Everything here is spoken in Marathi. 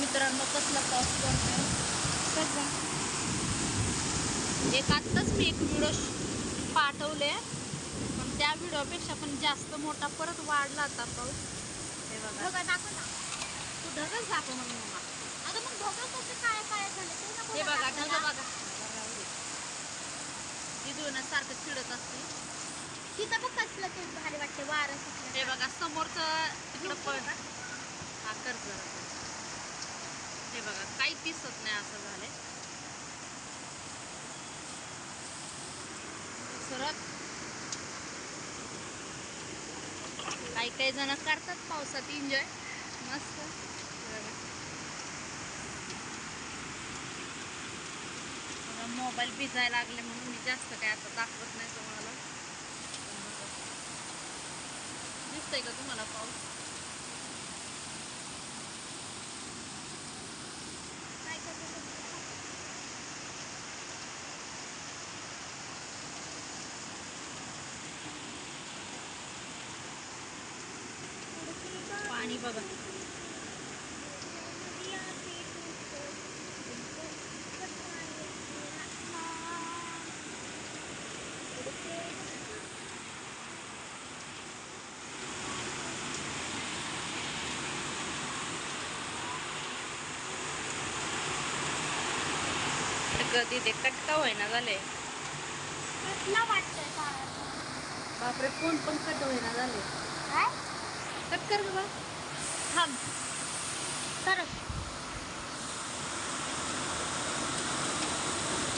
मित्रांनो कसला पाऊस पडतोय कसं एक आत्ताच मी एक व्हिडिओ पाठवले पण त्या व्हिडिओपेक्षा पण जास्त मोठा परत वाढला आता पाऊस हे बघा. ढोका दाखव ना. तू ढगच दाखव मग मम्मा अगं मग ढोका कसे काय काय झाले? हे बघा. ढग बघा. सारखं चिडत असते तिथं बघ कसलं ते भारी वाटते वारं सुटलं हे बघा समोरचं तिकडं पण. हा कर जरा. बघा काही दिसत नाही असं झालंय. सरत काही काही जण करतात पावसात एन्जॉय मस्त. मोबाईल भिजायला लागले म्हणून मी जास्त काय आता दाखवत नाही तुम्हाला. दिसतंय का तुम्हाला पाऊस? बघा. कधी ते कटका होईना झाले? बापरे फोन पण कट होईना झाले. काय? कट कर ग hug. Taros.